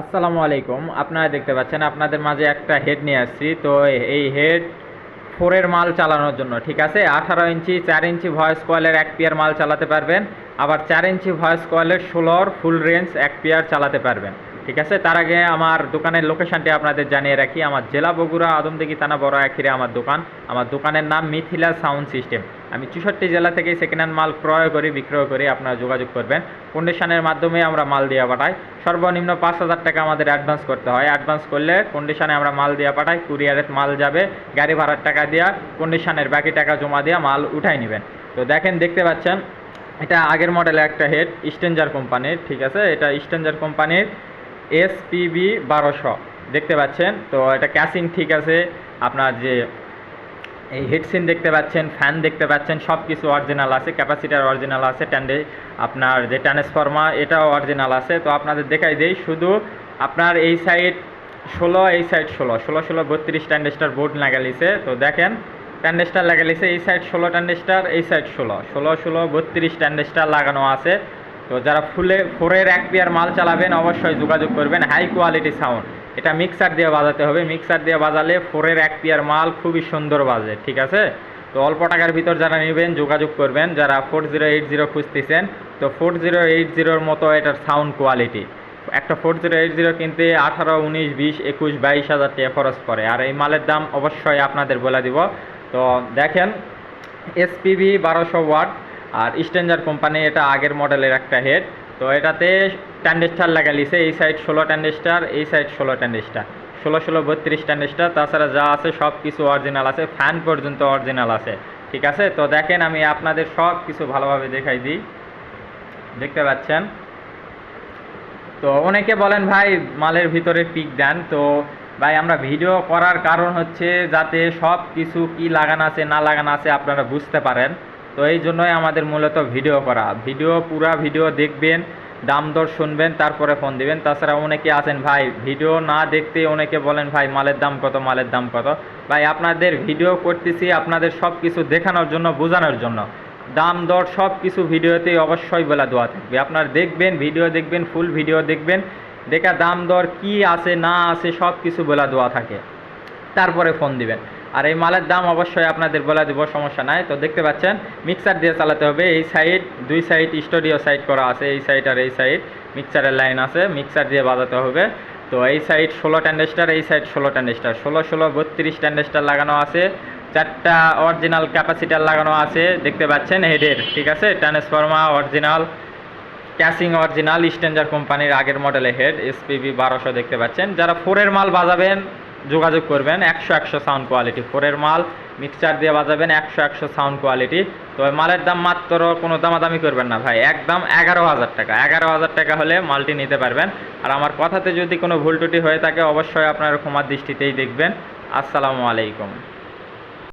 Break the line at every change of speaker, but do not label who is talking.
আসসালামু আলাইকুম। আপনারা দেখতে পাচ্ছেন, আপনাদের মাঝে একটা হেড নিয়ে আসছি। তো এই হেড ফোরের মাল চালানোর জন্য, ঠিক আছে? আঠারো ইঞ্চি, চার ইঞ্চি ভয়েস কয়েলের এক পেয়ার মাল চালাতে পারবেন। আবার চার ইঞ্চি ভয়েস কয়েলের ষোলোর ফুল রেঞ্জ এক পেয়ার চালাতে পারবেন। ঠিক আছে? তার আগে আমার দোকানের লোকেশনটি আপনাদের জানিয়ে রাখি। আমার জেলা বগুড়া আদমদিঘি থানা বড় আখিরে আমার দোকান। আমার দোকানের নাম মিথিলা সাউন্ড সিস্টেম। আমি চৌষট্টি জেলা থেকে সেকেন্ড হ্যান্ড মাল ক্রয় করি, বিক্রয় করি, আপনারা যোগাযোগ করবেন। কন্ডিশনের মাধ্যমে আমরা মাল দিয়ে পাঠাই। সর্বনিম্ন পাঁচ হাজার টাকা আমাদের অ্যাডভান্স করতে হয়। অ্যাডভান্স করলে কন্ডিশনে আমরা মাল দিয়ে পাঠাই। কুরিয়ারের মাল যাবে, গাড়ি ভাড়ার টাকা দিয়া কন্ডিশনের বাকি টাকা জমা দিয়ে মাল উঠাই নেবেন। তো দেখেন, দেখতে পাচ্ছেন, এটা আগের মডেলের একটা হেড স্টেঞ্জার কোম্পানির ঠিক আছে? এটা স্টেঞ্জার কোম্পানির এস পিবি বারোশো। দেখতে পাচ্ছেন? তো এটা ক্যাসিং ঠিক আছে। আপনার যে এই হেডসিন দেখতে পাচ্ছেন ফ্যান দেখতে পাচ্ছেন সব কিছু অরিজিনাল আছে ক্যাপাসিটার অরিজিনাল আছে ট্যান্ডে আপনার যে ট্রান্সফর্মার এটাও অরিজিনাল আছে। তো আপনাদের দেখাই দেই, শুধু আপনার এই সাইড ষোলো, এই সাইড ষোলো। ষোলো ষোলো, বত্রিশ ট্যান্ডেস্টার বোর্ড লাগালিছে। তো দেখেন ট্যান্ডেস্টার লাগালিছে, এই সাইড ষোলো ট্যান্ডেস্টার এই সাইড ষোলো। ষোলো ষোলো, বত্রিশ ট্যান্ডেস্টার লাগানো আছে। তো যারা ফুলে, ফোরের এক পেয়ার মাল চালাবেন অবশ্যই যোগাযোগ করবেন। High quality sound. এটা মিক্সার দিয়ে বাজাতে হবে। মিক্সার দিয়ে বাজালে ফোরের এক পেয়ার মাল খুবই সুন্দর বাজে, ঠিক আছে? তো অল্প টাকার ভিতর যারা নেবেন, যোগাযোগ করবেন। যারা ফোর জিরো এইট জিরো খুঁজতেছেন, তো ফোর জিরো এইট জিরোর মতো এটার সাউন্ড কোয়ালিটি। একটা ফোর জিরো এইট জিরো কিনতে আঠারো, উনিশ, বিশ, একুশ, বাইশ হাজার টাকা খরচ পড়ে। আর এই মালের দাম অবশ্যই আপনাদের বলে দিব। তো দেখেন এসপিবি বারোশো ওয়াট। আর স্ট্যান্ডার কোম্পানি এটা আগের মডেলের একটা হেড। তো এটাতে ট্যান্ডেস্টার লাগালিছে এই সাইড ষোলো ট্যান্ডেস্টার, এই সাইড ষোলো ট্যান্ডেস্টার। ষোলো ষোলো বত্রিশ ট্যান্ডেস্টার, তাছাড়া যা আছে সব কিছু অরিজিনাল আছে ফ্যান পর্যন্ত অরিজিনাল আছে, ঠিক আছে? তো দেখেন আমি আপনাদের সব কিছু ভালোভাবে দেখাই দিই। দেখতে পাচ্ছেন? তো অনেকে বলেন, ভাই, মালের ভিতরে পিক দেন। তো ভাই, আমরা ভিডিও করার কারণ হচ্ছে যাতে সব কিছু কি লাগানো আছে, না লাগানো আছে আপনারা বুঝতে পারেন। তো এই জন্যই আমাদের মূলত ভিডিও করা। ভিডিও, পুরা ভিডিও দেখবেন, দাম দর শুনবেন, তারপরে ফোন দিবেন। তাছাড়া অনেকে আছেন, ভাই, ভিডিও না দেখতে অনেকে বলেন, ভাই, মালের দাম কত, মালের দাম কত? ভাই, আপনাদের ভিডিও করতেছি আপনাদের সব কিছু দেখানোর জন্য, বোঝানোর জন্য। দাম দর সব কিছু ভিডিওতেই অবশ্যই বলা দেওয়া থাকবে। আপনারা দেখবেন, ভিডিও দেখবেন ফুল ভিডিও দেখবেন, দেখা দাম দর কি আছে, না আছে সব কিছু বলা দেওয়া থাকে। তারপরে ফোন দিবেন। আর এই মালের দাম অবশ্যই আপনাদের বলে দেবো, সমস্যা নাই। তো দেখতে পাচ্ছেন মিক্সার দিয়ে চালাতে হবে। এই সাইড দুই সাইড স্টুডিও সাইড করা আছে, এই সাইড আর এই সাইড মিক্সারের লাইন আছে মিক্সার দিয়ে বাজাতে হবে। তো এই সাইড ষোলো ট্যান্ডেস্টার এই সাইড ষোলো ট্যান্ডেস্টার ষোলো ষোলো বত্রিশ ট্যান্ডেস্টার লাগানো আছে। চারটা অরিজিনাল ক্যাপাসিটার লাগানো আছে, দেখতে পাচ্ছেন হেডের ঠিক আছে? ট্রান্সফর্মার অরিজিনাল ক্যাসিং অরিজিনাল স্টেঞ্জার কোম্পানির আগের মডেলের হেড এসপিবি বারোশো দেখতে পাচ্ছেন। যারা ফোরের মাল বাজাবেন যোগাযোগ করবেন একশো একশো সাউন্ড কোয়ালিটি ফোরের মাল মিক্সচার দিয়ে বাজাবেন একশো একশো সাউন্ড কোয়ালিটি তবে মালের দাম মাত্র কোনো দামাদামি করবেন না ভাই, একদম এগারো হাজার টাকা। এগারো হাজার টাকা হলে মালটি নিতে পারবেন। আর আমার কথাতে যদি কোনো ভুল টুটি হয়ে থাকে, অবশ্যই আপনার ক্ষমার দৃষ্টিতেই দেখবেন। আসসালামু আলাইকুম।